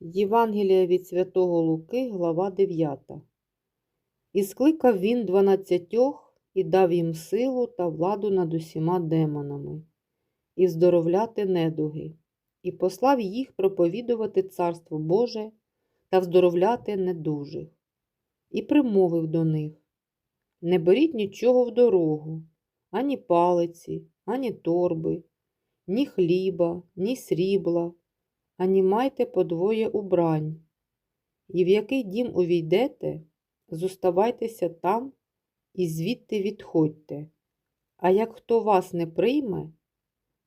Євангелія від Святого Луки, глава 9. І скликав він дванадцятьох і дав їм силу та владу над усіма демонами, і здоровляти недуги, і послав їх проповідувати Царство Боже та вздоровляти недужих, і примовив до них: Не беріть нічого в дорогу, ані палиці, ані торби, ні хліба, ні срібла ані майте подвоє убрань. І в який дім увійдете, зоставайтеся там і звідти відходьте. А як хто вас не прийме,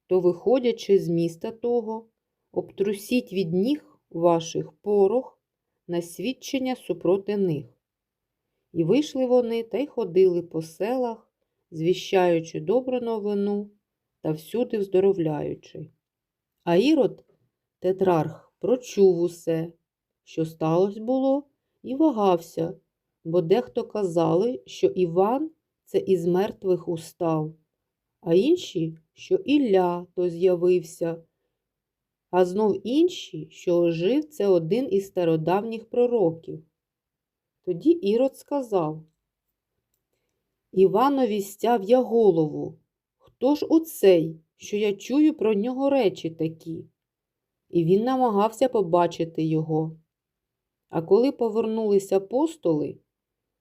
то, виходячи з міста того, обтрусіть від ніг ваших порох на свідчення супроти них. І вийшли вони та й ходили по селах, звіщаючи добру новину та всюди вздоровляючи. А Ірод Тетрарх прочув усе, що сталося було, і вагався, бо дехто казали, що Іван це із мертвих устав, а інші, що Ілля то з'явився, а знов інші, що ожив це один із стародавніх пророків. Тоді Ірод сказав Іванові стяв я голову. Хто ж оцей, що я чую про нього речі такі? І він намагався побачити його. А коли повернулися апостоли,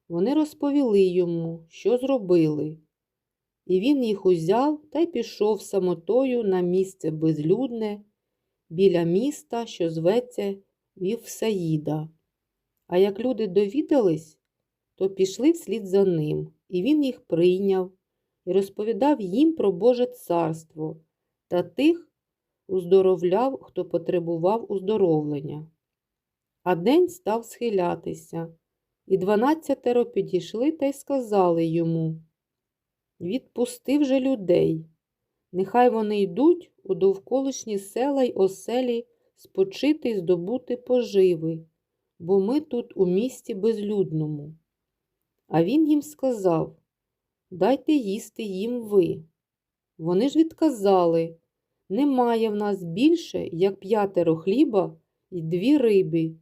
вони розповіли йому, що зробили. І він їх узяв та й пішов самотою на місце безлюдне, біля міста, що зветься Вівсаїда. А як люди довідались, то пішли вслід за ним, і він їх прийняв і розповідав їм про Боже царство та тих, уздоровляв, хто потребував уздоровлення. А день став схилятися, і дванадцятеро підійшли та й сказали йому Відпусти вже людей, нехай вони йдуть у довколишні села й оселі спочити й здобути поживи, бо ми тут у місті безлюдному. А він їм сказав Дайте їсти їм ви. Вони ж відказали немає в нас більше, як п'ятеро хліба і дві риби.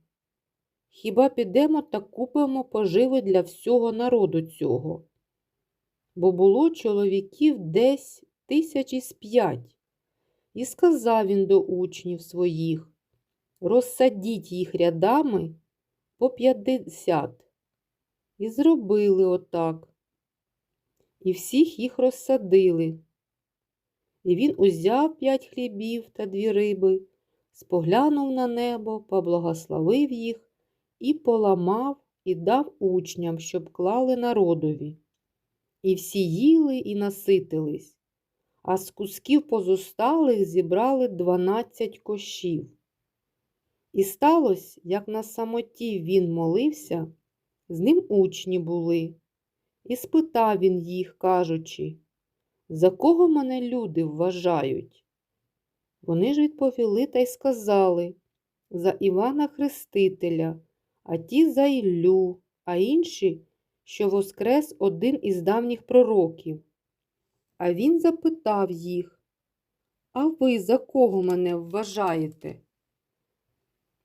Хіба підемо та купимо поживи для всього народу цього? Бо було чоловіків десь тисячі з п'ять. І сказав він до учнів своїх розсадіть їх рядами по п'ятдесят. І зробили отак. І всіх їх розсадили. І він узяв п'ять хлібів та дві риби, споглянув на небо, поблагословив їх і поламав і дав учням, щоб клали народові. І всі їли і наситились, а з кусків позосталих зібрали дванадцять кошів. І сталося, як на самоті він молився, з ним учні були, і спитав він їх, кажучи за кого мене люди вважають? Вони ж відповіли та й сказали за Івана Хрестителя, а ті за Іллю, а інші, що воскрес один із давніх пророків. А він запитав їх, А ви за кого мене вважаєте?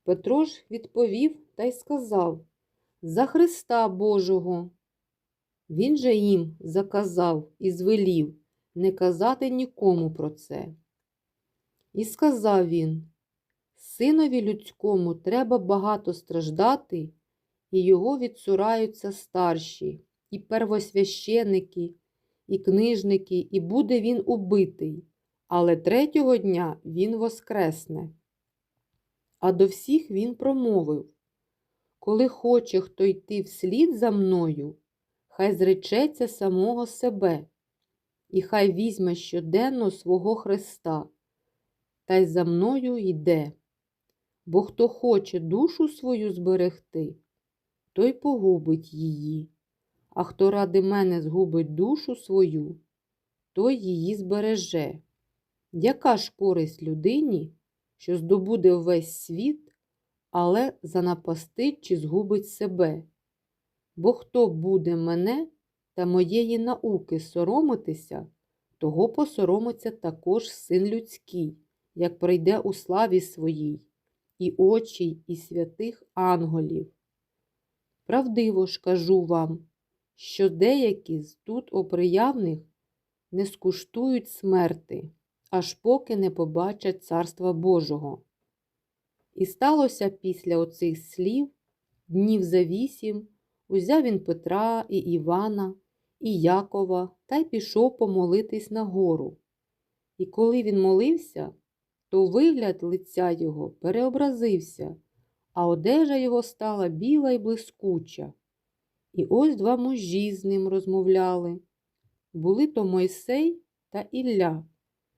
Петро ж відповів та й сказав За Христа Божого. Він же їм заказав і звелів не казати нікому про це. І сказав він Синові людському треба багато страждати, і його відсураються старші, і первосвященики, і книжники, і буде він убитий, але третього дня він воскресне. А до всіх він промовив Коли хоче хто йти вслід за мною, хай зречеться самого себе і хай візьме щоденно свого Христа, та й за мною йде. Бо хто хоче душу свою зберегти, той погубить її, а хто ради мене згубить душу свою, той її збереже. Яка ж користь людині, що здобуде весь світ, але занапастить чи згубить себе? Бо хто буде мене та моєї науки соромитися, того посоромиться також син людський, як прийде у славі своїй, і очі, і святих ангелів. Правдиво ж кажу вам, що деякі з тут оприявних не скуштують смерти, аж поки не побачать Царства Божого. І сталося після оцих слів, днів за вісім, узяв він Петра і Івана, і Якова та й пішов помолитись на гору. І коли він молився, то вигляд лиця його переобразився, а одежа його стала біла й блискуча. І ось два мужі з ним розмовляли. Були то Мойсей та Ілля,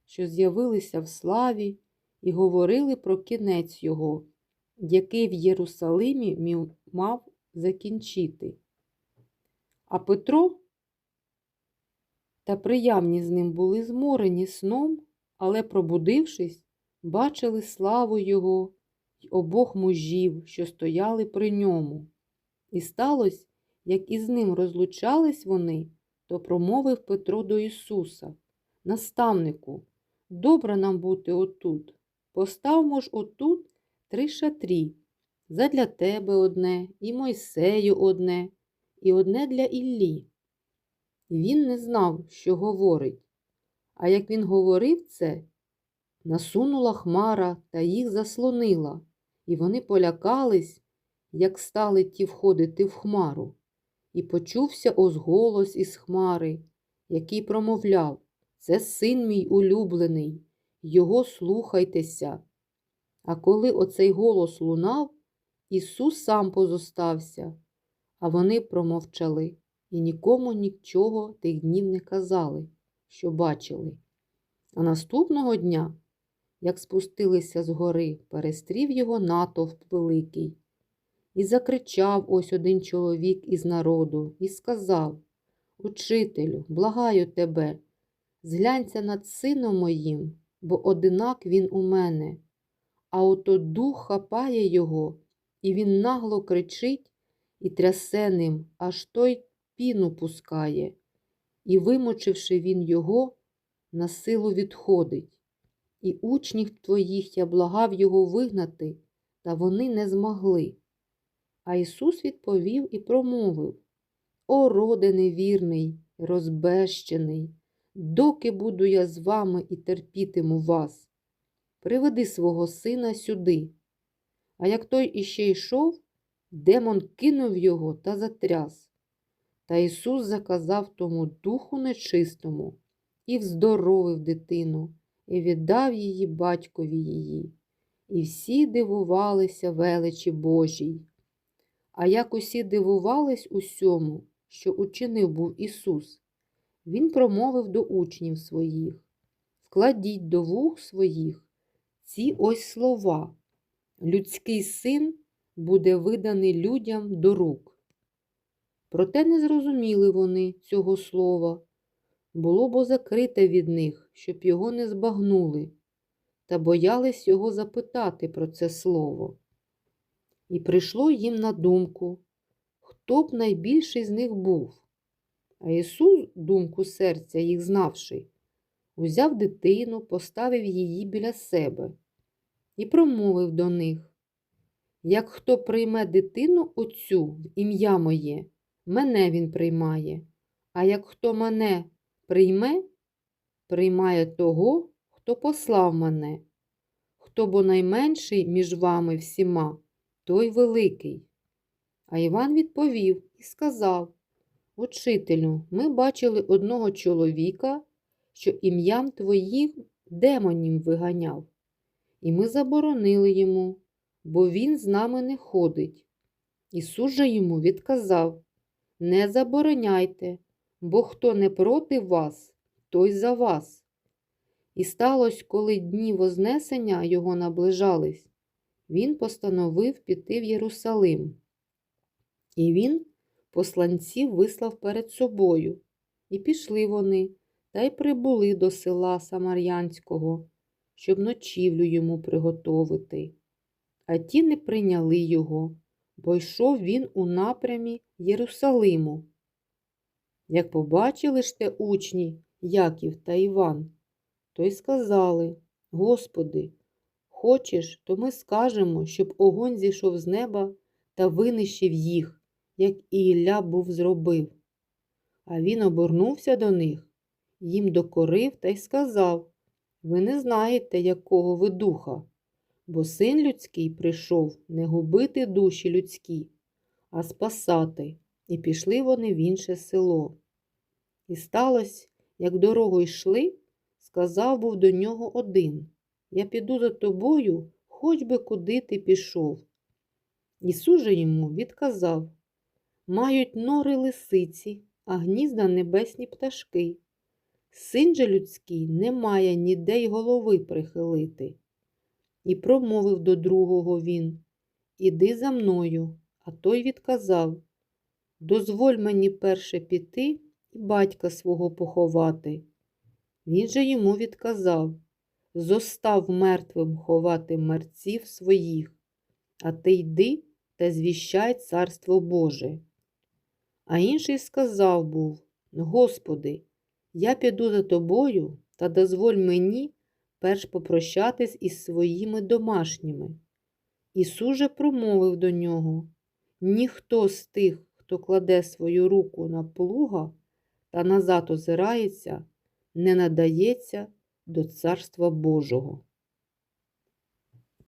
що з'явилися в славі і говорили про кінець його, який в Єрусалимі мав закінчити. А Петро та приявні з ним були зморені сном, але, пробудившись, бачили славу його й обох мужів, що стояли при ньому. І сталося, як із ним розлучались вони, то промовив Петро до Ісуса, наставнику, добре нам бути отут. Поставмо ж отут три шатрі, задля тебе одне, і Мойсею одне, і одне для Іллі. Він не знав, що говорить. А як він говорив це, насунула хмара та їх заслонила, і вони полякались, як стали ті входити в хмару. І почувся озголос із хмари, який промовляв Це син мій улюблений, його слухайтеся. А коли оцей голос лунав, Ісус сам позостався, а вони промовчали і нікому нічого тих днів не казали, що бачили. А наступного дня, як спустилися з гори, перестрів його натовп великий. І закричав ось один чоловік із народу і сказав Учителю, благаю тебе, зглянься над сином моїм, бо одинак він у мене. А ото дух хапає його, і він нагло кричить і трясе ним, аж той піну пускає, і, вимочивши він його, на силу відходить. І учнів твоїх я благав його вигнати, та вони не змогли. А Ісус відповів і промовив О, роде невірний, розбещений, доки буду я з вами і терпітиму вас. Приведи свого сина сюди. А як той іще йшов, демон кинув його та затряс. Та Ісус заказав тому духу нечистому і вздоровив дитину, і віддав її батькові її. І всі дивувалися величі Божій. А як усі дивувались усьому, що учинив був Ісус, Він промовив до учнів своїх Вкладіть до вух своїх ці ось слова. Людський син буде виданий людям до рук. Проте не зрозуміли вони цього слова. Було бо закрите від них, щоб його не збагнули, та боялись його запитати про це слово. І прийшло їм на думку, хто б найбільший з них був. А Ісус, думку серця їх знавши, узяв дитину, поставив її біля себе і промовив до них як хто прийме дитину оцю в ім'я моє, мене він приймає, а як хто мене прийме, приймає того, хто послав мене. Хто бо найменший між вами всіма, той великий. А Іван відповів і сказав Учителю, ми бачили одного чоловіка, що ім'ям твоїм демонів виганяв, і ми заборонили йому, бо він з нами не ходить. Ісус же йому відказав Не забороняйте, бо хто не проти вас, той за вас. І сталося, коли дні Вознесення його наближались, він постановив піти в Єрусалим. І він посланців вислав перед собою, і пішли вони, та й прибули до села Самар'янського, щоб ночівлю йому приготовити. А ті не прийняли його, бо йшов він у напрямі Єрусалиму. Як побачили ж те учні Яків та Іван, то й сказали Господи, хочеш, то ми скажемо, щоб огонь зійшов з неба та винищив їх, як і Ілля був зробив. А він обернувся до них, їм докорив та й сказав Ви не знаєте, якого ви духа, бо син людський прийшов не губити душі людські, а спасати. І пішли вони в інше село. І сталося, як дорогу йшли, сказав був до нього один Я піду за тобою, хоч би куди ти пішов. Ісус же йому відказав Мають нори лисиці, а гнізда небесні пташки. Син же людський не має ніде й голови прихилити. І промовив до другого він Іди за мною. А той відказав Дозволь мені перше піти і батька свого поховати. Він же йому відказав Зостав мертвим ховати мерців своїх, а ти йди та звіщай царство Боже. А інший сказав був Господи, я піду за тобою та дозволь мені перш попрощатись із своїми домашніми. Ісус же промовив до нього Ніхто з тих, хто кладе свою руку на плуга та назад озирається, не надається до Царства Божого.